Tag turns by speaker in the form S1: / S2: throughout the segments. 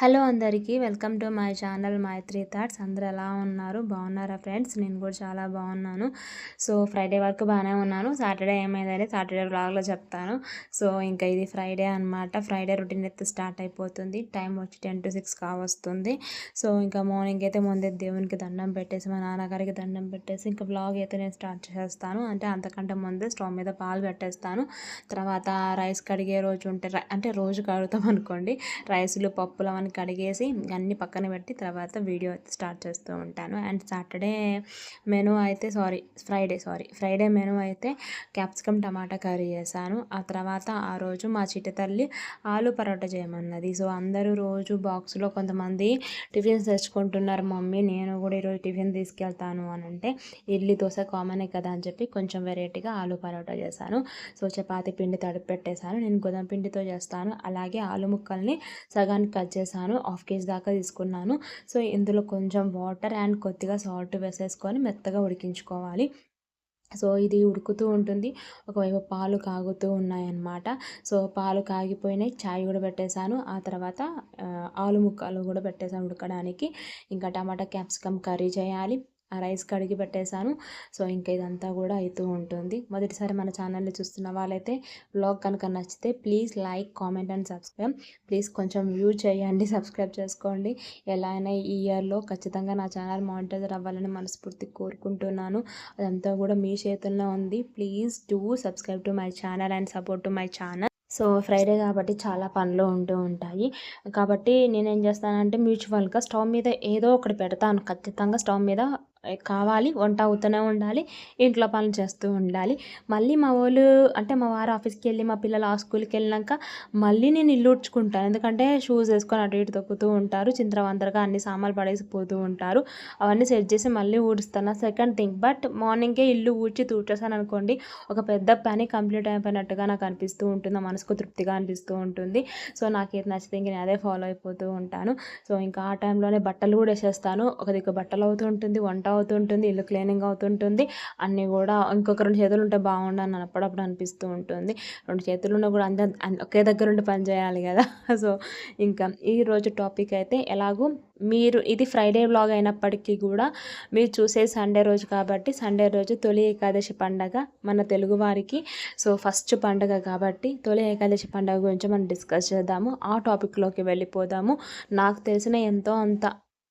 S1: Hello అందరికీ welcome to my channel Maithri thoughts. అందరు ఎలా ఉన్నారు? బాగున్నారా ఫ్రెండ్స్? నేను కూడా చాలా బాగున్నాను. సో ఫ్రైడే వరకు బాగానే ఉన్నాను. సాటర్డే ఏమైందని సాటర్డే బ్లాగ్లో చెప్తాను. సో ఇంకా ఇది ఫ్రైడే అనమాట ఫ్రైడే రొటీన్ అయితే స్టార్ట్ అయిపోతుంది. టైం వచ్చి టెన్ టు సిక్స్ కావస్తుంది. సో ఇంకా మార్నింగ్ అయితే ముందే దేవునికి దండం పెట్టేసి మా నాన్నగారికి దండం పెట్టేసి ఇంకా బ్లాగ్ అయితే నేను స్టార్ట్ చేస్తాను అంటే అంతకంటే ముందే స్టవ్ మీద పాలు పెట్టేస్తాను. తర్వాత రైస్ కడిగే రోజు ఉంటే అంటే రోజు కడుగుతాం అనుకోండి. రైస్లు పప్పులు అవన్నీ కడిగేసి అన్ని పక్కన పెట్టి తర్వాత వీడియో అయితే స్టార్ట్ చేస్తూ ఉంటాను. అండ్ సాటర్డే మెనూ అయితే sorry Friday sorry Friday menu అయితే క్యాప్సికమ్ టమాటా కర్రీ చేశాను. ఆ తర్వాత ఆ రోజు మా చిట్ట తల్లి ఆలు పరోటా చేయమన్నది. సో అందరూ రోజు బాక్స్లో కొంతమంది టిఫిన్స్ తెచ్చుకుంటున్నారు. మమ్మీ నేను కూడా ఈరోజు టిఫిన్ తీసుకెళ్తాను అని అంటే ఇడ్లీ దోశ కామనే కదా అని చెప్పి కొంచెం వెరైటీగా ఆలు పరోటా చేశాను. సో చపాతీ పిండి తడిపి పెట్టేశాను నేను గోధుమ పిండితో చేస్తాను. అలాగే ఆలు ముక్కల్ని సగానికి కట్ చేశాను. తీసుకున్నాను హాఫ్ కేజీ దాకా తీసుకున్నాను. సో ఇందులో కొంచెం వాటర్ అండ్ కొద్దిగా సాల్ట్ వేసేసుకొని మెత్తగా ఉడికించుకోవాలి. సో ఇది ఉడుకుతూ ఉంటుంది. ఒకవైపు పాలు కాగుతూ ఉన్నాయన్నమాట. సో పాలు కాగిపోయినాయి. చాయ్ కూడా పెట్టేశాను. ఆ తర్వాత ఆలు ముక్కలు కూడా పెట్టేసాను ఉడకడానికి. ఇంకా టమాటా క్యాప్సికమ్ కర్రీ చేయాలి. ఆ రైస్ కడిగి పెట్టేశాను. సో ఇంకా ఇదంతా కూడా అవుతూ ఉంటుంది. మొదటిసారి మన ఛానల్ని చూస్తున్న వాళ్ళైతే బ్లాగ్ కనుక నచ్చితే please like comment and subscribe. Please కొంచెం వ్యూ చేయండి సబ్స్క్రైబ్ చేసుకోండి. ఎలా అయినా ఈ ఇయర్లో ఖచ్చితంగా నా ఛానల్ మానిటైజర్ అవ్వాలని మనస్ఫూర్తి కోరుకుంటున్నాను. అదంతా కూడా మీ చేతుల్లో ఉంది. Please do subscribe to my channel and support to my channel. So Friday కాబట్టి చాలా పనులు ఉంటూ ఉంటాయి. కాబట్టి నేనేం చేస్తానంటే మ్యూచువల్గా స్టవ్ మీద ఏదో ఒకటి పెడతాను. ఖచ్చితంగా స్టవ్ మీద కావాలి వంట అవుతూనే ఉండాలి ఇంట్లో పనులు చేస్తూ ఉండాలి. మళ్ళీ మా వాళ్ళు అంటే మా వారు ఆఫీస్కి వెళ్ళి మా పిల్లలు ఆ స్కూల్కి వెళ్ళినాక మళ్ళీ నేను ఇల్లు ఉడ్చుకుంటాను. ఎందుకంటే షూస్ వేసుకొని అటు ఇటు తొక్కుతూ ఉంటారు చింతరవంతరగా అన్ని సామాన్లు పడేసిపోతూ ఉంటారు. అవన్నీ సెట్ చేసి మళ్ళీ ఊడుస్తాను సెకండ్ థింగ్ బట్ మార్నింగే ఇల్లు ఊడ్చి తూడ్చేసాను అనుకోండి ఒక పెద్ద పని కంప్లీట్ అయిపోయినట్టుగా నాకు అనిపిస్తూ ఉంటుంది. మనసుకు తృప్తిగా అనిపిస్తూ ఉంటుంది. సో నాకు ఏది నచ్చితే ఇంక నేను అదే ఫాలో అయిపోతూ ఉంటాను. సో ఇంకా ఆ టైంలోనే బట్టలు కూడా వేసేస్తాను. ఒక దిక్కు బట్టలు అవుతూ ఉంటుంది వంట అవుతుంటుంది ఇల్లు క్లీనింగ్ అవుతుంటుంది. అన్నీ కూడా ఇంకొక రెండు చేతులు ఉంటే బాగుండని అప్పుడప్పుడు అనిపిస్తూ ఉంటుంది. రెండు చేతులు ఉన్నా కూడా అందరూ ఒకే దగ్గర ఉండి పని చేయాలి కదా. సో ఇంకా ఈరోజు టాపిక్ అయితే ఎలాగూ మీరు ఇది ఫ్రైడే బ్లాగ్ అయినప్పటికీ కూడా మీరు చూసే సండే రోజు కాబట్టి సండే రోజు తొలి ఏకాదశి పండగ మన తెలుగువారికి సో ఫస్ట్ పండగ కాబట్టి తొలి ఏకాదశి పండగ గురించి మనం డిస్కస్ చేద్దాము. ఆ టాపిక్లోకి వెళ్ళిపోదాము. నాకు తెలిసిన ఎంతో అంత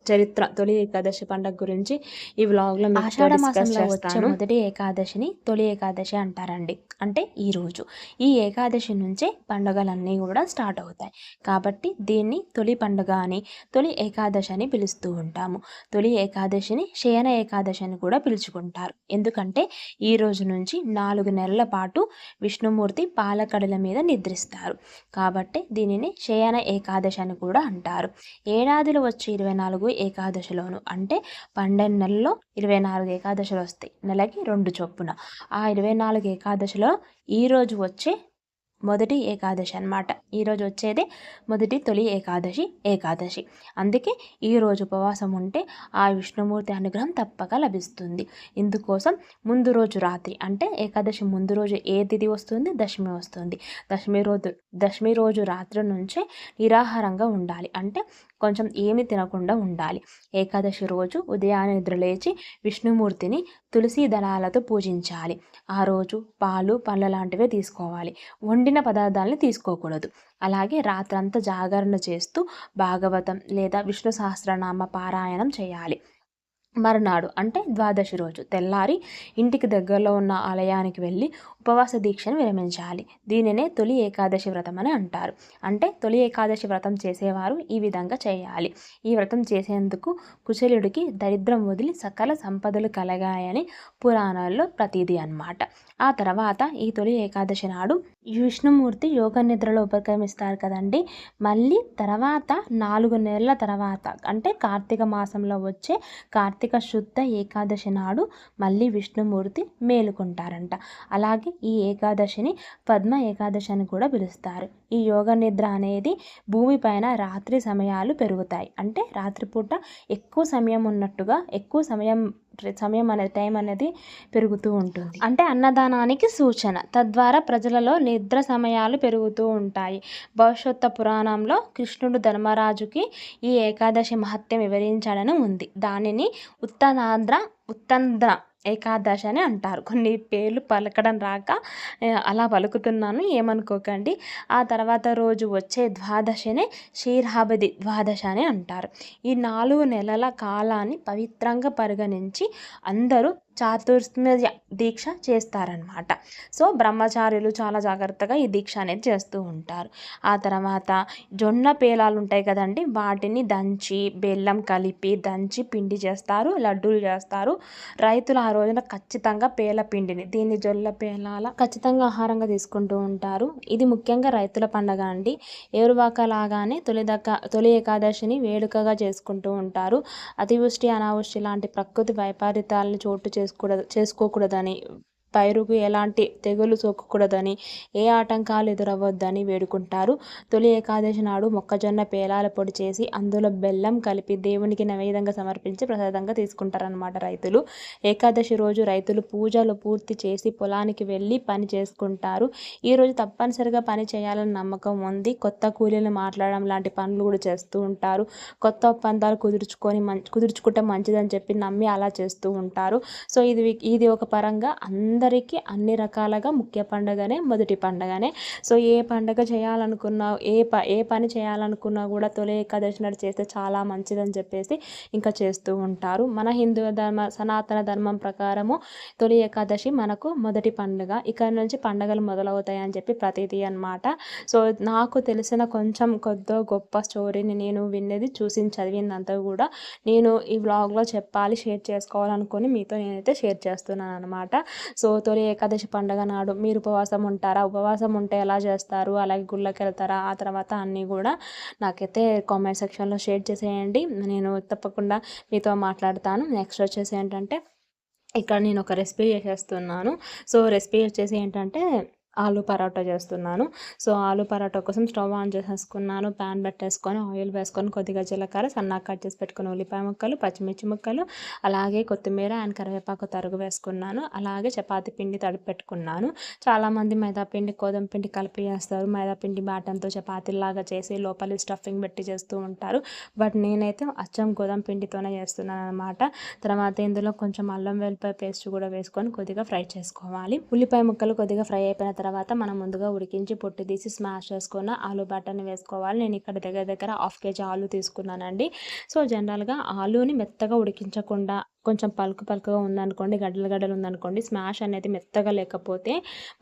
S1: చరిత్ర తొలి ఏకాదశి పండుగ గురించి ఈ వ్లాగ్లో ఆషాఢ మాసంలో వచ్చే మొదటి ఏకాదశిని తొలి ఏకాదశి అంటారండి. అంటే ఈ రోజు. ఈ ఏకాదశి నుంచే పండుగలన్నీ కూడా స్టార్ట్ అవుతాయి. కాబట్టి దీన్ని తొలి పండుగ అని తొలి ఏకాదశి అని పిలుస్తూ ఉంటాము. తొలి ఏకాదశిని శయన ఏకాదశి అని కూడా పిలుచుకుంటారు. ఎందుకంటే ఈ రోజు నుంచి నాలుగు నెలల పాటు విష్ణుమూర్తి పాలకడల మీద నిద్రిస్తారు. కాబట్టి దీనిని శయన ఏకాదశి అని కూడా అంటారు. ఏడాదిలో వచ్చే ఇరవై నాలుగు ఏకాదశిలోను అంటే పన్నెండు నెలలో ఇరవై నాలుగు ఏకాదశులు వస్తాయి. నెలకి రెండు చొప్పున. ఆ ఇరవై నాలుగు ఏకాదశిలో ఈరోజు వచ్చే మొదటి ఏకాదశి అనమాట ఈరోజు వచ్చేదే మొదటి తొలి ఏకాదశి ఏకాదశి. అందుకే ఈరోజు ఉపవాసం ఉంటే ఆ విష్ణుమూర్తి అనుగ్రహం తప్పక లభిస్తుంది. ఇందుకోసం ముందు రోజు రాత్రి అంటే ఏకాదశి ముందు రోజు ఏ తిథి వస్తుంది? దశమి వస్తుంది. దశమి రోజు దశమి రోజు రాత్రి నుంచే నిరాహారంగా ఉండాలి. అంటే కొంచెం ఏమి తినకుండా ఉండాలి. ఏకాదశి రోజు ఉదయాన్నే నిద్రలేచి విష్ణుమూర్తిని తులసి దళాలతో పూజించాలి. ఆ రోజు పాలు పళ్ళ లాంటివే తీసుకోవాలి. వండిన పదార్థాలని తీసుకోకూడదు. అలాగే రాత్రంతా జాగరణ చేస్తూ భాగవతం లేదా విష్ణు సహస్రనామ పారాయణం చేయాలి. మరునాడు అంటే ద్వాదశి రోజు. తెల్లారి ఇంటికి దగ్గరలో ఉన్న ఆలయానికి వెళ్ళి ఉపవాస దీక్షను విరమించాలి. దీనినే తొలి ఏకాదశి వ్రతం అని అంటారు. అంటే తొలి ఏకాదశి వ్రతం చేసేవారు ఈ విధంగా చేయాలి. ఈ వ్రతం చేసేందుకు కుశలుడికి దరిద్రం వదిలి సకల సంపదలు కలగాయని పురాణాల్లో ప్రతీది అన్నమాట. ఆ తర్వాత ఈ తొలి ఏకాదశి నాడు విష్ణుమూర్తి యోగ నిద్రలో ఉపక్రమిస్తారు కదండి. మళ్ళీ తర్వాత నాలుగు నెలల తర్వాత అంటే కార్తీక మాసంలో వచ్చే కార్తీక శుద్ధ ఏకాదశి నాడు మళ్ళీ విష్ణుమూర్తి మేలుకుంటారంట. అలాగే ఈ ఏకాదశిని పద్మ ఏకాదశి అని కూడా పిలుస్తారు. ఈ యోగ నిద్ర అనేది భూమిపైన రాత్రి సమయాలు పెరుగుతాయి. అంటే రాత్రిపూట ఎక్కువ సమయం ఉన్నట్టుగా ఎక్కువ సమయం సమయం అనేది టైం అనేది పెరుగుతూ ఉంటుంది. అంటే అన్నదానానికి సూచన. తద్వారా ప్రజలలో నిద్ర సమయాలు పెరుగుతూ ఉంటాయి. భవిష్యత్తు పురాణంలో కృష్ణుడు ధర్మరాజుకి ఈ ఏకాదశి మహత్యం వివరించాడని ఉంది. దానిని ఉత్తరాంధ్ర ఉత్తంధ్ర ఏకాదశి అని అంటారు. కొన్ని పేర్లు పలకడం రాక అలా పలుకుతున్నాను ఏమనుకోకండి. ఆ తర్వాత రోజు వచ్చే ద్వాదశినే క్షీరాబది ద్వాదశ అని అంటారు. ఈ నాలుగు నెలల కాలాన్ని పవిత్రంగా పరిగణించి అందరూ చాతుర్మయ దీక్ష చేస్తారనమాట సో బ్రహ్మచారులు చాలా జాగ్రత్తగా ఈ దీక్ష అనేది చేస్తూ ఉంటారు. ఆ తర్వాత జొన్న పేలాలు ఉంటాయి కదండి వాటిని దంచి బెల్లం కలిపి దంచి పిండి చేస్తారు లడ్డూలు చేస్తారు. రైతులు ఆ రోజున ఖచ్చితంగా పేల పిండిని దీన్ని జొల్ల పేలాల ఖచ్చితంగా ఆహారంగా తీసుకుంటూ ఉంటారు. ఇది ముఖ్యంగా రైతుల పండగ అండి. ఏరువాక లాగానే తొలి తొలి ఏకాదశిని వేడుకగా చేసుకుంటూ ఉంటారు. అతివృష్టి అనావృష్టి లాంటి ప్రకృతి వైపరీత్యాలను చోటు చేసుకోకూడదు చేసుకోకూడదని పైరుకు ఎలాంటి తెగులు సోకకూడదని ఏ ఆటంకాలు ఎదురవ్వద్దని వేడుకుంటారు. తొలి ఏకాదశి నాడు మొక్కజొన్న పేలాల పొడి చేసి అందులో బెల్లం కలిపి దేవునికి నైవేద్యంగా సమర్పించి ప్రసాదంగా తీసుకుంటారనమాట రైతులు. ఏకాదశి రోజు రైతులు పూజలు పూర్తి చేసి పొలానికి వెళ్ళి పని చేసుకుంటారు. ఈరోజు తప్పనిసరిగా పని చేయాలని నమ్మకం ఉంది. కొత్త కూలీలు మాట్లాడడం లాంటి పనులు కూడా చేస్తూ ఉంటారు. కొత్త ఒప్పందాలు కుదుర్చుకొని మంచి కుదుర్చుకుంటే మంచిదని చెప్పి నమ్మి అలా చేస్తూ ఉంటారు. సో ఇది ఇది ఒక పరంగా అందరూ అందరికీ అన్ని రకాలుగా ముఖ్య పండుగనే మొదటి పండుగనే. సో ఏ పండుగ చేయాలనుకున్నా ఏ ప ఏ పని చేయాలనుకున్నా కూడా తొలి ఏకాదశి నాడు చేస్తే చాలా మంచిదని చెప్పేసి ఇంకా చేస్తూ ఉంటారు. మన హిందూ ధర్మ సనాతన ధర్మం ప్రకారము తొలి ఏకాదశి మనకు మొదటి పండుగ. ఇక్కడ నుంచి పండుగలు మొదలవుతాయి అని చెప్పి ప్రతిదీ అనమాట సో నాకు తెలిసిన కొంచెం కొద్దో గొప్ప స్టోరీని నేను విన్నది చూసి చదివిందంతా కూడా నేను ఈ బ్లాగ్లో చెప్పాలి షేర్ చేసుకోవాలనుకొని మీతో నేనైతే షేర్ చేస్తున్నాను అనమాట సో సో తొలి ఏకాదశి పండుగ నాడు మీరు ఉపవాసం ఉంటారా? ఉపవాసం ఉంటే ఎలా చేస్తారు? అలాగే గుళ్ళకి వెళ్తారా ఆ తర్వాత అన్నీ కూడా నాకైతే కామెంట్ సెక్షన్లో షేర్ చేసేయండి. నేను తప్పకుండా మీతో మాట్లాడతాను. నెక్స్ట్ వచ్చేసి ఏంటంటే ఇక్కడ నేను ఒక రెసిపీ చేసేస్తున్నాను. సో రెసిపీ వచ్చేసి ఏంటంటే ఆలు పరోటా చేస్తున్నాను. సో ఆలు పరోటా కోసం స్టవ్ ఆన్ చేసేసుకున్నాను. ప్యాన్ పెట్టేసుకొని ఆయిల్ వేసుకొని కొద్దిగా జీలకర్ర సన్నగా కట్ చేసి పెట్టుకుని ఉల్లిపాయ ముక్కలు పచ్చిమిర్చి ముక్కలు అలాగే కొత్తిమీర అండ్ కరివేపాకు తరుగు వేసుకున్నాను. అలాగే చపాతీ పిండి తడిపి పెట్టుకున్నాను. చాలామంది మైదా పిండి గోధుమ పిండి కలిపి చేస్తారు. మైదా పిండి బాటంతో చపాతీలాగా చేసి లోపలి స్టఫింగ్ పెట్టి చేస్తూ ఉంటారు. బట్ నేనైతే అచ్చం గోధుమ పిండితోనే చేస్తున్నాను అనమాట తర్వాత ఇందులో కొంచెం అల్లం వెల్లిపాయ పేస్ట్ కూడా వేసుకొని కొద్దిగా ఫ్రై చేసుకోవాలి. ఉల్లిపాయ ముక్కలు కొద్దిగా ఫ్రై అయిపోయిన తర్వాత తర్వాత మనం ముందుగా ఉడికించి పొట్టు తీసి స్మాష్ చేసుకున్న ఆలు బట్టని వేసుకోవాలి. నేను ఇక్కడ దగ్గర దగ్గర హాఫ్ కేజీ ఆలు తీసుకున్నానండి. సో జనరల్గా ఆలుని మెత్తగా ఉడికించకుండా కొంచెం పలుకు పలుకుగా ఉందనుకోండి గడ్డలు గడ్డలు ఉందనుకోండి స్మాష్ అనేది మెత్తగా లేకపోతే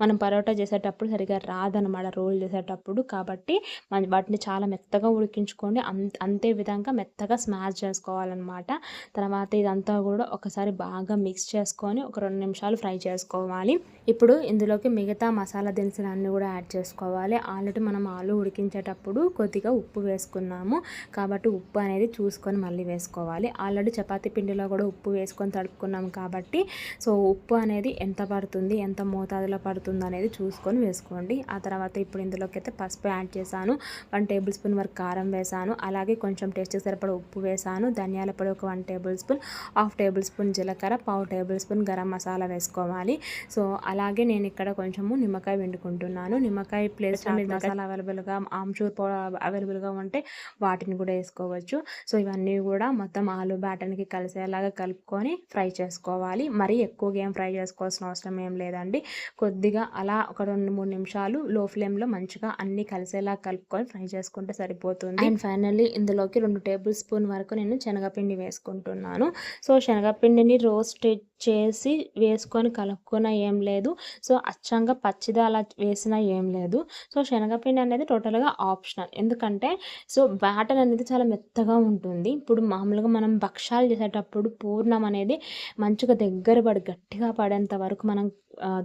S1: మనం పరోటా చేసేటప్పుడు సరిగా రాదనమాట రోల్ చేసేటప్పుడు. కాబట్టి మన వాటిని చాలా మెత్తగా ఉడికించుకోండి అంతే విధంగా మెత్తగా స్మాష్ చేసుకోవాలన్నమాట. తర్వాత ఇదంతా కూడా ఒకసారి బాగా మిక్స్ చేసుకొని ఒక రెండు నిమిషాలు ఫ్రై చేసుకోవాలి. ఇప్పుడు ఇందులోకి మిగతా మసాలా దినుసులు అన్నీ కూడా యాడ్ చేసుకోవాలి. ఆల్రెడీ మనం ఆలు ఉడికించేటప్పుడు కొద్దిగా ఉప్పు వేసుకున్నాము. కాబట్టి ఉప్పు అనేది చూసుకొని మళ్ళీ వేసుకోవాలి. ఆల్రెడీ చపాతీ పిండిలో కూడా ఉప్పు వేసుకొని తడుపుకున్నాం కాబట్టి. సో ఉప్పు అనేది ఎంత పడుతుంది ఎంత మోతాదులో పడుతుంది అనేది చూసుకొని వేసుకోండి. ఆ తర్వాత ఇప్పుడు ఇందులోకి అయితే పసుపు యాడ్ చేశాను. వన్ టేబుల్ స్పూన్ వరకు కారం వేసాను అలాగే కొంచెం టేస్ట్ సరిపడ ఉప్పు వేసాను ధనియాల పొడి ఒక one tablespoon half tablespoon జీలకర్ర పావు టేబుల్ స్పూన్ గరం మసాలా వేసుకోవాలి. సో అలాగే నేను ఇక్కడ కొంచెము నిమ్మకాయ వండుకుంటున్నాను నిమ్మకాయ ప్లేస్ మసాలా అవైలబుల్గా ఆమ్చూర్ పౌడర్ అవైలబుల్గా ఉంటే వాటిని కూడా వేసుకోవచ్చు. సో ఇవన్నీ కూడా మొత్తం ఆలు బ్యాటర్కి కలిసేలాగా కలిపి కలుపుకొని ఫ్రై చేసుకోవాలి. మరీ ఎక్కువగా ఏం ఫ్రై చేసుకోవాల్సిన అవసరం ఏం లేదండి. కొద్దిగా అలా ఒక రెండు మూడు నిమిషాలు లో ఫ్లేమ్లో మంచిగా అన్ని కలిసేలా కలుపుకొని ఫ్రై చేసుకుంటే సరిపోతుంది. అండ్ ఫైనల్లీ ఇందులోకి రెండు టేబుల్ స్పూన్ వరకు నేను శనగపిండి వేసుకుంటున్నాను. సో శనగపిండిని రోస్ట్ చేసి వేసుకొని కలుపుకున్న ఏం లేదు. సో అచ్చంగా పచ్చిది అలా వేసినా ఏం లేదు. సో శనగపిండి అనేది టోటల్గా ఆప్షనల్. ఎందుకంటే సో బ్యాటర్ అనేది చాలా మెత్తగా ఉంటుంది. ఇప్పుడు మామూలుగా మనం భక్షాలు చేసేటప్పుడు పూర్ణం అనేది మంచిగా దగ్గర పడి గట్టిగా పడేంత వరకు మనం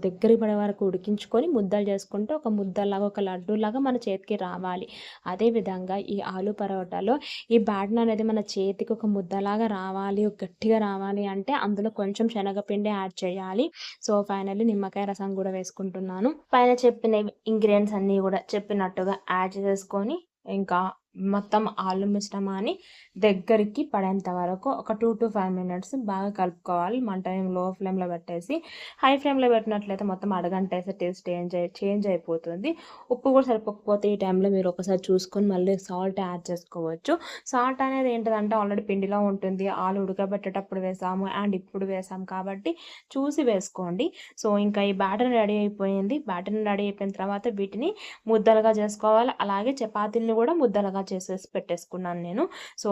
S1: దగ్గర పడే వరకు ఉడికించుకొని ముద్దలు చేసుకుంటే ఒక ముద్దలాగా ఒక లడ్డూలాగా మన చేతికి రావాలి. అదేవిధంగా ఈ ఆలు పరోటాలో ఈ బ్యాటన్ అనేది మన చేతికి ఒక ముద్దలాగా రావాలి గట్టిగా రావాలి అంటే అందులో కొంచెం శనగపిండి యాడ్ చేయాలి. సో ఫైనల్లీ నిమ్మకాయ రసం కూడా వేసుకుంటున్నాను. పైన చెప్పిన ఇంగ్రీడియంట్స్ అన్నీ కూడా చెప్పినట్టుగా యాడ్ చేసుకొని ఇంకా మొత్తం ఆలు మిశ్రమాన్ని దగ్గరికి పడేంత వరకు ఒక టూ టు ఫైవ్ మినిట్స్ బాగా కలుపుకోవాలి. మంట లో ఫ్లేమ్లో పెట్టేసి హై ఫ్లేమ్లో పెట్టినట్లయితే మొత్తం అడగంటేసి టేస్ట్ చేంజ్ చేంజ్ అయిపోతుంది. ఉప్పు కూడా సరిపోకపోతే ఈ టైంలో మీరు ఒకసారి చూసుకొని మళ్ళీ సాల్ట్ యాడ్ చేసుకోవచ్చు. సాల్ట్ అనేది ఏంటంటే ఆల్రెడీ పిండిలో ఉంటుంది. ఆలు ఉడకబెట్టేటప్పుడు వేసాము అండ్ ఇప్పుడు వేసాము కాబట్టి చూసి వేసుకోండి. సో ఇంకా ఈ బ్యాటర్ రెడీ అయిపోయింది. బ్యాటర్ రెడీ అయిపోయిన తర్వాత వీటిని ముద్దలుగా చేసుకోవాలి. అలాగే చపాతీలను కూడా ముద్దలుగా చేసేసి పెట్టేసుకున్నాను నేను. సో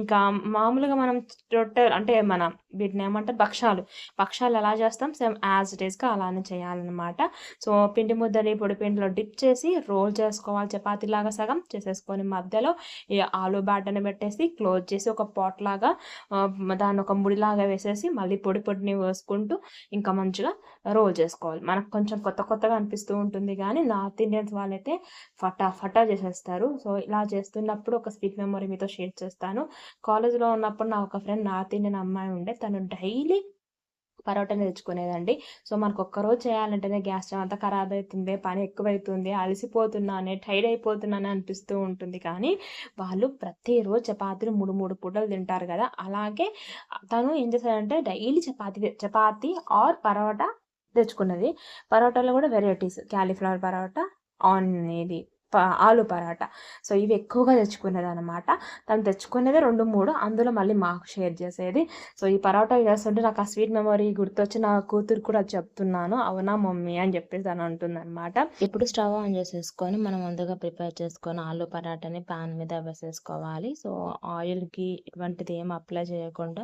S1: ఇంకా మామూలుగా మనం రొట్టె అంటే మన వీటిని ఏమంటారు? భక్షాలు భక్షాలు ఎలా చేస్తాం? సేమ్ యాజ్ ఇట్ ఈస్గా అలానే చేయాలన్నమాట. సో పిండి ముద్దని పొడి పిండిలో డిప్ చేసి రోల్ చేసుకోవాలి. చపాతీలాగా సగం చేసేసుకొని మధ్యలో ఈ ఆలు బ్యాటర్ని పెట్టేసి క్లోజ్ చేసి ఒక పాట్ లాగా దాన్ని ఒక ముడిలాగా వేసేసి మళ్ళీ పొడి పొడిని వేసుకుంటూ ఇంకా మంచిగా రోల్ చేసుకోవాలి. మనకు కొంచెం కొత్త కొత్తగా అనిపిస్తూ ఉంటుంది కానీ నార్త్ ఇండియన్స్ వాళ్ళైతే ఫటా ఫటా చేసేస్తారు. సో ఇలా చేస్తున్నప్పుడు ఒక స్వీట్ మెమొరీ మీతో షేర్ చేస్తాను. కాలేజ్లో ఉన్నప్పుడు నా ఒక ఫ్రెండ్ నార్త్ నేను అమ్మాయి ఉండే. తను డైలీ పరోటాని తెచ్చుకునేదండి సో మనకు ఒక్కరోజు చేయాలంటేనే గ్యాస్ స్టవ్ అంతా ఖరాబ్ అవుతుంది పని ఎక్కువైతుంది అలసిపోతున్నానే టైర్డ్ అయిపోతున్నానే అనిపిస్తూ ఉంటుంది. కానీ వాళ్ళు ప్రతిరోజు చపాతీలు మూడు మూడు పూటలు తింటారు కదా. అలాగే తను ఏం చేశాడంటే డైలీ చపాతీ చపాతీ ఆర్ పరోటా తెచ్చుకున్నది. పరోటాలో కూడా వెరైటీస్. క్యాలీఫ్లవర్ పరోటా ఆన్ ఇది ఆలు పరాటా. సో ఇవి ఎక్కువగా తెచ్చుకునేది అనమాట తను తెచ్చుకునేది రెండు మూడు అందులో మళ్ళీ మాకు షేర్ చేసేది. సో ఈ పరోటా చేస్తుంటే నాకు ఆ స్వీట్ మెమరీ గుర్తొచ్చి నా కూతురు కూడా చెప్తున్నాను. అవునా మమ్మీ అని చెప్పేసి తను అంటుందన్నమాట.
S2: ఇప్పుడు స్టవ్ ఆన్ చేసేసుకొని మనం ముందుగా ప్రిపేర్ చేసుకొని ఆలు పరాటాని పాన్ మీద వేసేసుకోవాలి. సో ఆయిల్కి ఇటువంటిది ఏం అప్లై చేయకుండా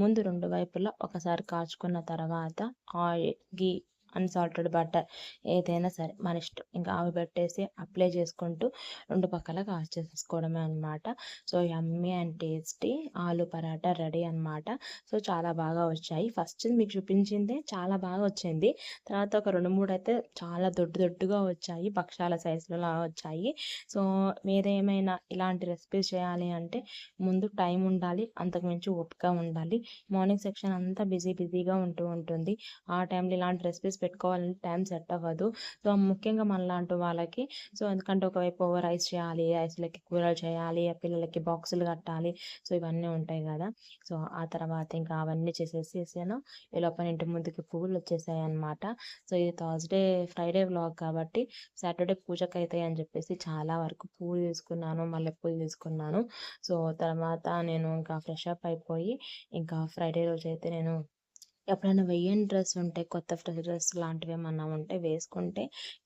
S2: ముందు రెండు వైపులా ఒకసారి కాచుకున్న తర్వాత ఆయిల్ గీ అన్సాల్టెడ్ బటర్ ఏదైనా సరే మన ఇష్టం. ఇంకా ఆవి పెట్టేసి అప్లై చేసుకుంటూ రెండు పక్కల కాస్ట్ చేసుకోవడమే అనమాట సో యమ్మీ అండ్ టేస్టీ ఆలు పరాటా రెడీ అనమాట సో చాలా బాగా వచ్చాయి. ఫస్ట్ మీకు చూపించిందే చాలా బాగా వచ్చింది. తర్వాత ఒక రెండు మూడు అయితే చాలా దొడ్డు దొడ్డుగా వచ్చాయి. పక్షాల సైజులో వచ్చాయి. సో మీరేమైనా ఇలాంటి రెసిపీస్ చేయాలి అంటే ముందు టైం ఉండాలి అంతకుమించి ఓపిక ఉండాలి. మార్నింగ్ సెక్షన్ అంతా బిజీ బిజీగా ఉంటూ ఉంటుంది. ఆ టైంలో ఇలాంటి రెసిపీస్ పెట్టుకోవాలంటే టైం సెట్ అవ్వదు. సో ముఖ్యంగా మనలాంటి వాళ్ళకి సో ఎందుకంటే ఒకవైపు రైస్ చేయాలి రైస్లకి కూరలు చేయాలి పిల్లలకి బాక్సులు కట్టాలి సో ఇవన్నీ ఉంటాయి కదా. సో ఆ తర్వాత ఇంకా అవన్నీ చేసేసేసాను ఈ లోపల ఇంటి ముందుకి పువ్వులు వచ్చేసాయి అనమాట సో ఇది థర్స్డే ఫ్రైడే వ్లాగ్ కాబట్టి సాటర్డే పూజకు అవుతాయి అని చెప్పేసి చాలా వరకు పూలు తీసుకున్నాను మళ్ళీ పూలు తీసుకున్నాను. సో తర్వాత నేను ఇంకా ఫ్రెష్ అప్ అయిపోయి ఇంకా ఫ్రైడే రోజు అయితే నేను ఎప్పుడైనా వెయ్యని డ్రెస్ ఉంటే కొత్త డ్రెస్ లాంటివి ఏమన్నా ఉంటే వేసుకుంటే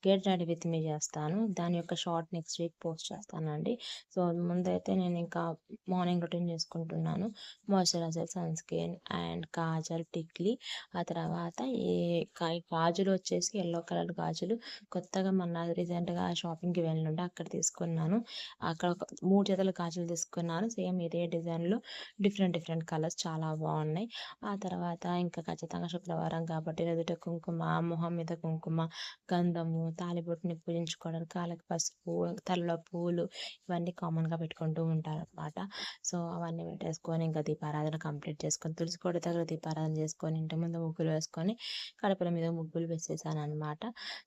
S2: గెట్ రెడీ విత్ మీ చేస్తాను. దాని యొక్క షార్ట్ నెక్స్ట్ వీక్ పోస్ట్ చేస్తానండి. సో ముందైతే నేను ఇంకా మార్నింగ్ రొటీన్ చేసుకుంటున్నాను. Moisturiser sunscreen and kajal tikli. ఆ తర్వాత ఈ గాజులు వచ్చేసి ఎల్లో కలర్ గాజులు. కొత్తగా మొన్న రీసెంట్గా షాపింగ్కి వెళ్ళిండే అక్కడ తీసుకున్నాను. అక్కడ ఒక మూడు చేతుల గాజులు తీసుకున్నాను. సేమ్ ఇదే డిజైన్లో డిఫరెంట్ డిఫరెంట్ కలర్స్ చాలా బాగున్నాయి. ఆ తర్వాత ఇంకా ఖచ్చితంగా శుక్రవారం కాబట్టి ఎదుట కుంకుమ మొహం మీద కుంకుమ గంధము తాలిబొట్టుని పూజించుకోవడానికి కాళ్ళకి పసుపు తలలో పూలు ఇవన్నీ కామన్గా పెట్టుకుంటూ ఉంటారు అనమాట సో అవన్నీ పెట్టేసుకొని ఇంకా దీపారాధన కంప్లీట్ చేసుకొని తులసి కోట దగ్గర దీపారాధన చేసుకొని ఇంటి ముందు ముగ్గులు వేసుకొని కడపల మీద ముగ్గులు వేసేసాను అనమాట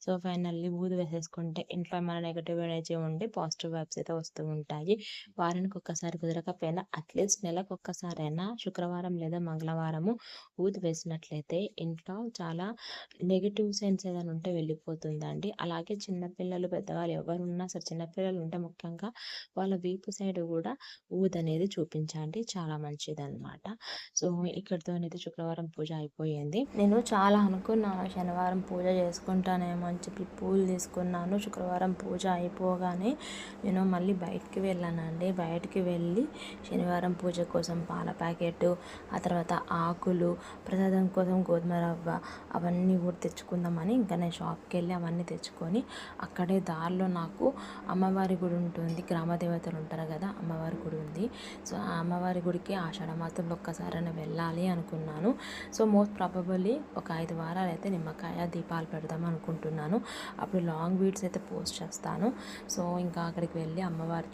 S2: సో ఫైనల్లీ బూదు వేసేసుకుంటే ఇంట్లో మన నెగటివ్ ఎనర్జీ ఉండి పాజిటివ్ వైబ్స్ అయితే వస్తూ ఉంటాయి. వారానికి ఒక్కసారి కుదరకపోయినా అట్లీస్ట్ నెలకు ఒక్కసారైనా శుక్రవారం లేదా మంగళవారము ఊది వేసిన చూసినట్లయితే ఇంట్లో చాలా నెగిటివ్ సెన్స్ ఏదైనా ఉంటే వెళ్ళిపోతుందండి అలాగే చిన్నపిల్లలు పెద్దవాళ్ళు ఎవరున్నా సరే చిన్నపిల్లలు ఉంటే ముఖ్యంగా వాళ్ళ వీపు సైడ్ కూడా ఊద అనేది చూపించండి చాలా మంచిదన్నమాట. సో ఇక్కడితో అనేది శుక్రవారం పూజ అయిపోయింది. నేను చాలా అనుకున్నాను శనివారం పూజ చేసుకుంటానేమో అని చెప్పి పూలు తీసుకున్నాను. శుక్రవారం పూజ అయిపోగానే నేను మళ్ళీ బయటికి వెళ్ళానండి. బయటికి వెళ్ళి శనివారం పూజ కోసం పాల ప్యాకెట్ ఆ తర్వాత ఆకులు ప్రసాదం ప్రసాదం కోసం గోధుమ రవ్వ అవన్నీ కూడా తెచ్చుకుందామని ఇంకా నేను షాప్కి వెళ్ళి అవన్నీ తెచ్చుకొని అక్కడే దారిలో నాకు అమ్మవారి గుడి ఉంటుంది. గ్రామ దేవతలు ఉంటారు కదా అమ్మవారి గుడి ఉంది. సో ఆ అమ్మవారి గుడికి ఆషాఢ మాసంలో ఒక్కసారైనా వెళ్ళాలి అనుకున్నాను. సో మోస్ట్ ప్రాబబుల్లీ ఒక ఐదు వారాలు అయితే నిమ్మకాయ దీపాలు పెడదాం అనుకుంటున్నాను. అప్పుడు లాంగ్ వీడ్స్ అయితే పోస్ట్ చేస్తాను. సో ఇంకా అక్కడికి వెళ్ళి అమ్మవారి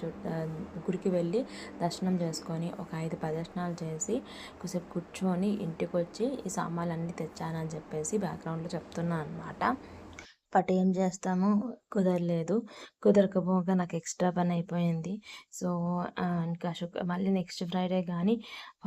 S2: గుడికి వెళ్ళి దర్శనం చేసుకొని ఒక ఐదు ప్రదర్శనాలు చేసి కొద్దిసేపు కూర్చొని ఇంటికి వచ్చి ఈ సామాన్లన్నీ తెచ్చానని చెప్పేసి బ్యాక్గ్రౌండ్లో చెప్తున్నాను అనమాట బట్ ఏం చేస్తాము? కుదరలేదు. కుదరకపోగా నాకు ఎక్స్ట్రా పని అయిపోయింది. సో ఇంకా శుక్ర మళ్ళీ నెక్స్ట్ ఫ్రైడే కానీ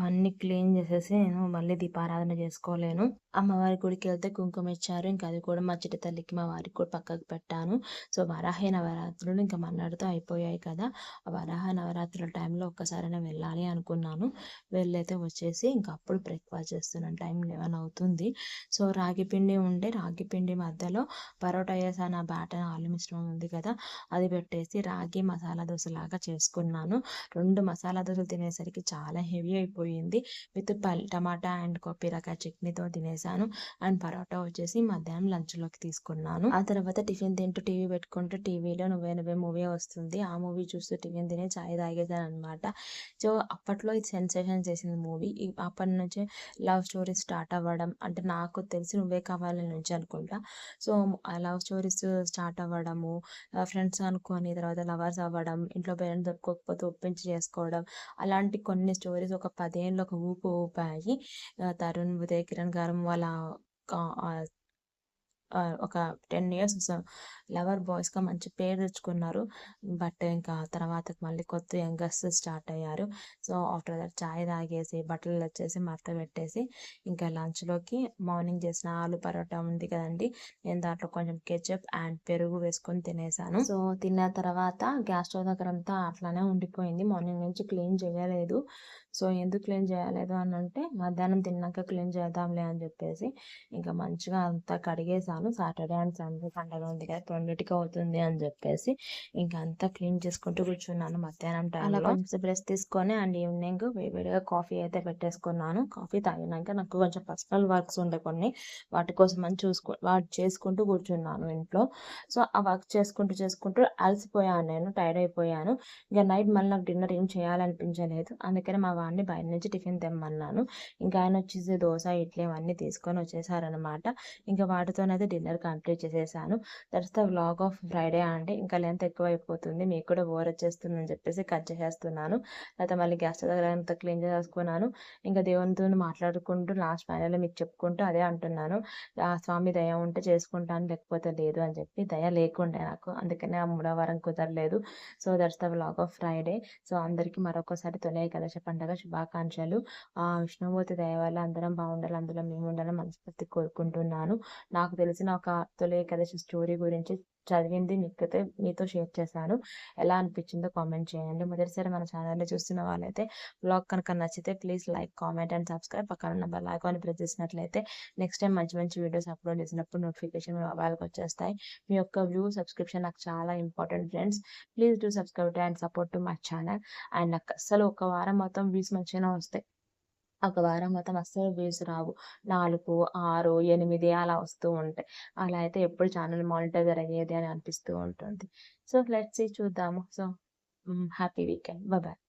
S2: అన్నీ క్లీన్ చేసేసి నేను మళ్ళీ దీపారాధన చేసుకోలేను. అమ్మవారి గుడికి వెళ్తే కుంకుమ ఇచ్చారు. ఇంకా అది కూడా మా చిట్ట తల్లికి మా వారికి కూడా పక్కకు పెట్టాను. సో వరాహ నవరాత్రులు ఇంకా మన్నాడుతో అయిపోయాయి కదా. ఆ వరాహ నవరాత్రుల టైంలో ఒక్కసారైనా వెళ్ళాలి అనుకున్నాను. వెళ్ళైతే వచ్చేసి ఇంకా అప్పుడు బ్రేక్ఫాస్ట్ చేస్తున్నాను టైం లెవెన్ అవుతుంది. సో రాగి పిండి ఉండే రాగి పిండి మధ్యలో పరోటా వేసాను ఆ బ్యాటర్ ఆలు మిశ్రమం ఉంది కదా అది పెట్టేసి రాగి మసాలా దోశ లాగా చేసుకున్నాను. రెండు మసాలా దోశలు తినేసరికి చాలా హెవీ అయిపోయింది. విత్ పల్ టమాటా అండ్ కొబ్బరికాయ చట్నీతో తినేసి చేశాను అండ్ పరోటా వచ్చేసి మధ్యాహ్నం లంచ్లోకి తీసుకున్నాను. ఆ తర్వాత టిఫిన్ తింటూ టీవీ పెట్టుకుంటూ టీవీలో నువ్వే నువ్వే మూవీ వస్తుంది. ఆ మూవీ చూస్తూ టిఫిన్ తినే చాయ్ తాగేసాను అనమాట సో అప్పట్లో ఇది సెన్సేషన్ చేసింది మూవీ. అప్పటి నుంచే లవ్ స్టోరీ స్టార్ట్ అవ్వడం అంటే నాకు తెలిసి నువ్వే కావాలని నుంచి అనుకుంటా. సో ఆ లవ్ స్టోరీస్ స్టార్ట్ అవ్వడము ఫ్రెండ్స్ అనుకొని తర్వాత లవర్స్ అవ్వడం ఇంట్లో పేరెంట్స్ దొరకకపోతే ఒప్పించి చేసుకోవడం అలాంటి కొన్ని స్టోరీస్ ఒక పదేళ్ళు ఒక ఊపు ఊపాయి. తరుణ్ ఉదయ్ కిరణ్ గారు వాళ్ళ ఒక టెన్ ఇయర్స్ లవర్ బాయ్స్గా మంచి పేరు తెచ్చుకున్నారు. బట్ ఇంకా తర్వాత మళ్ళీ కొత్త యంగర్స్ స్టార్ట్ అయ్యారు. సో ఆఫ్టర్ దట్ చాయ్ తాగేసి బట్టలు వచ్చేసి మర్త పెట్టేసి ఇంకా లంచ్లోకి మార్నింగ్ చేసిన ఆలు పరోటా ఉంది కదండి. నేను దాంట్లో కొంచెం కెచప్ అండ్ పెరుగు వేసుకొని తినేసాను. సో తిన్న తర్వాత గ్యాస్ స్టవ్ దగ్గర అంతా అట్లానే ఉండిపోయింది. మార్నింగ్ నుంచి క్లీన్ చేయలేదు. సో ఎందుకు క్లీన్ చేయలేదు అని అంటే మధ్యాహ్నం తిన్నాక క్లీన్ చేద్దాంలే అని చెప్పేసి ఇంకా మంచిగా అంతా కడిగేసాను సాటర్డే అండ్ సండే పండగ ఉంది కదా రెండింటికి అవుతుంది అని చెప్పేసి ఇంకా అంతా క్లీన్ చేసుకుంటూ కూర్చున్నాను మధ్యాహ్నం టైంలో. కొంచెం బ్రష్ తీసుకొని అండ్ ఈవినింగ్ వేడిగా కాఫీ అయితే పెట్టేసుకున్నాను. కాఫీ తాగినాక నాకు కొంచెం పర్సనల్ వర్క్స్ ఉండే కొన్ని. వాటి కోసం అని చూసుకో వాటి చేసుకుంటూ కూర్చున్నాను ఇంట్లో. సో ఆ వర్క్ చేసుకుంటూ చేసుకుంటూ అలసిపోయాను నేను టైర్డ్ అయిపోయాను. ఇక నైట్ మళ్ళీ నాకు డిన్నర్ ఏం చేయాలనిపించలేదు. అందుకని మా వాడిని బయట నుంచి టిఫిన్ తెమ్మన్నాను. ఇంకా ఆయన వచ్చేసి దోశ ఇడ్లీ అవన్నీ తీసుకొని వచ్చేసారనమాట ఇంకా వాటితోనైతే డిన్నర్ కంప్లీట్ చేసేసాను. తర్వాత వ్లాగ్ ఆఫ్ ఫ్రైడే అంటే ఇంకా లెంత్ ఎక్కువ అయిపోతుంది మీకు కూడా బోర్ వచ్చేస్తుందని చెప్పేసి కట్ చేసేస్తున్నాను. తర్వాత మళ్ళీ గ్యాస్ దగ్గర అంతా క్లీన్ చేసుకున్నాను. ఇంకా దేవునితో మాట్లాడుకుంటూ లాస్ట్ ఫైనల్ మీకు చెప్పుకుంటూ అదే అంటున్నాను. ఆ స్వామి దయ ఉంటే చేసుకుంటాను లేకపోతే లేదు అని చెప్పి దయ లేకుండే నాకు. అందుకనే ఆ మూడో వారం కుదరలేదు. So that's the vlog of Friday so అందరికీ మరొకసారి తొలి కలశ పండుగ శుభాకాంక్షలు. ఆ విష్ణుమూర్తి దయ అందరం బాగుండాలి. అందులో మేము ఉండాలని మనస్ఫూర్తి కోరుకుంటున్నాను. నాకు తెలిసిన ఒక తొలి ఏకాదశి స్టోరీ గురించి చదివింది మీకైతే మీతో షేర్ చేశాను. ఎలా అనిపించిందో కామెంట్ చేయండి. మొదటిసారి మన ఛానల్ని చూస్తున్న వాళ్ళైతే బ్లాగ్ కనుక నచ్చితే please like comment and subscribe. పక్కన నెంబర్ లైక్ అని ప్రెస్ చేసినట్లయితే నెక్స్ట్ టైం మంచి మంచి వీడియోస్ అప్లోడ్ చేసినప్పుడు నోటిఫికేషన్ మీ మొబైల్కి వచ్చేస్తాయి. మీ యొక్క వ్యూ సబ్స్క్రిప్షన్ నాకు చాలా important friends. Please do subscribe and support to my channel. And నాకు అసలు ఒక వారం మొత్తం వ్యూస్ మంచిగానే వస్తాయి. ఒక వారం మొత్తం అస్సలు వ్యూస్ రావు. నాలుగు ఆరు ఎనిమిది అలా వస్తూ ఉంటాయి. అలా అయితే ఎప్పుడు ఛానల్ మానిటర్ అయ్యేది అని అనిపిస్తూ ఉంటుంది. సో లెట్స్ చూద్దాము. So happy weekend. బాయ్